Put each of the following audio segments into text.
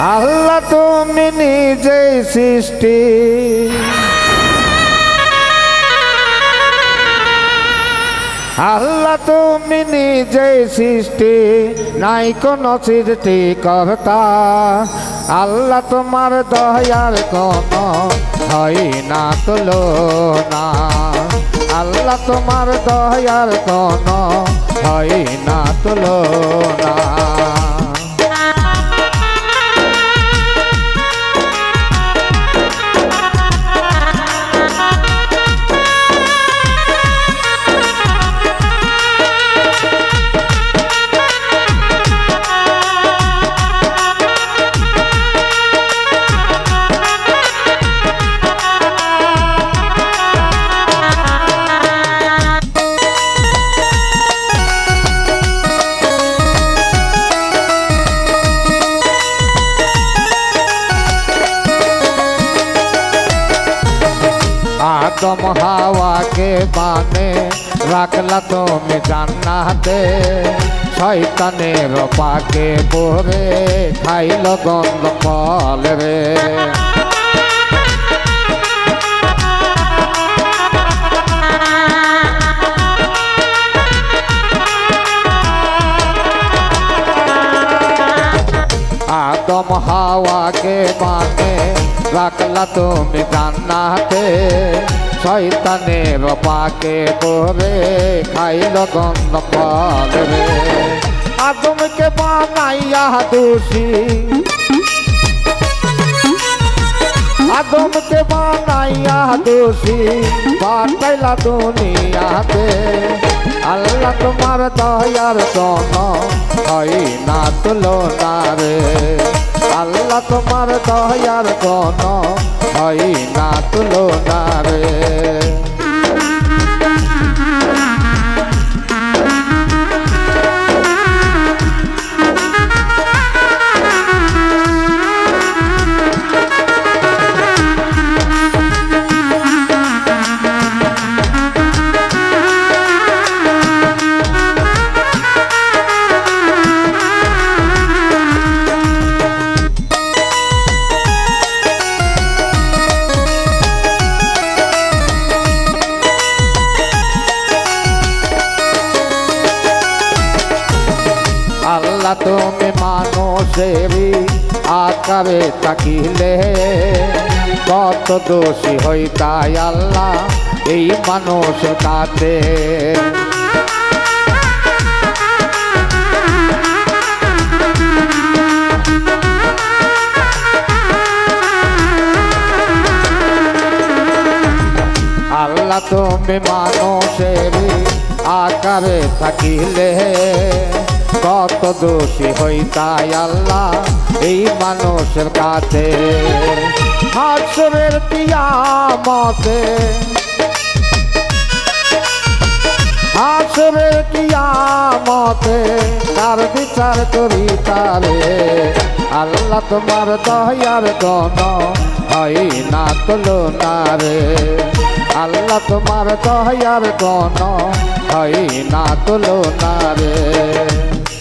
আল্লাহ তুমি নিজেই সৃষ্টি। আল্লাহ তুমি নিজেই সৃষ্টি, নাই কোনো সৃষ্টি কর্তা। আল্লাহ তোমার দয়ার কোনো হয় না, তুলো না। আল্লাহ তোমার দয়ার কোনো হয় না, তুলো না। আদম হাওয়াকে বানে, রাখলা তুমি জান্নাতে। শয়তানের পাকে পরে খাইল গন্ধ ফল রে। আদম হাওয়াকে বানে, রাখলা তুমি জান্নাতে। শয়তানের পাকে পরে খাইল গন্ধ রে। আদমকে বানাইয়া দোষী। আদমকে বানাইয়া দোষী পাঠাইলা দুনিয়াতে। আল্লাহ তোমার দয়ার কোন হয় না তুলনা রে। আল্লাহ তোমার দয়ার কোন হয় না তুলনা রে। আল্লাহ তুমি মানুষেরই আকারে তাকিলে কত দোষী হইতাই আল্লাহ এই মানুষ তাতে আল্লাহ তুমি মানুষেরই আকারে থাকিলে। কত দোষী হই তাই আল্লাহ এই মানুষের কাছে। হাসরের কিয়ামতে হাসরের কিয়ামতে তার বিচার করি তারে। আল্লাহ তোমার দয়ার গণ হয় না তুলনা রে আল্লাহ তোমার দয়ার গণ হয় না তুলনা রে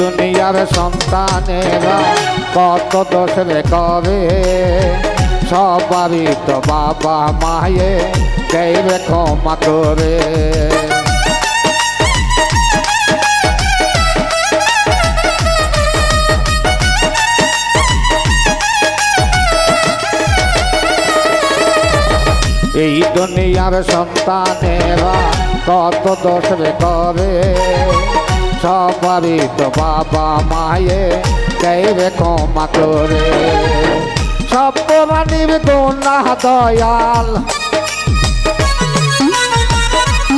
দুনিয়ার সন্তানেরা কত দোষ রে করে। সবারই তো বাবা মায়ে কেবে ক্ষমা করে। এই দুনিয়ার সন্তানেরা কত দোষ রে করে। সবারই বাবা মায়ে কেবে ক্ষমা করে। সব গুণা দয়াল।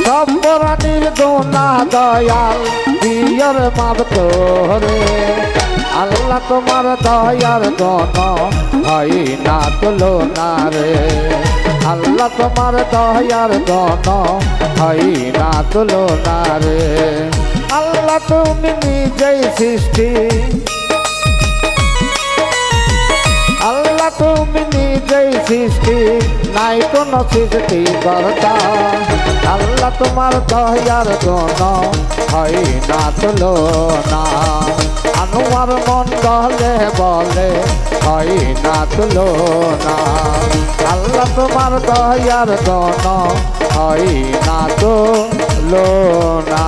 সব গোনা দয়াল, দিয়র মাপ তোরে আল্লাহ তোমার দয়ার গণ হয় না তুলো না রে। আল্লাহ তোমার দয়ার গণ হয় না তুলো না রে। তুমি নিজেই সৃষ্টি। আল্লাহ তুমি নিজেই সৃষ্টি। নাই কোনো সৃষ্টি কর্তা আল্লাহ তোমার দয়ার গণ হয় না তুলো না আনোয়ার মন বলে বলে হয় না তুলো না আল্লাহ তোমার দয়ার গণ হয় না তুলো না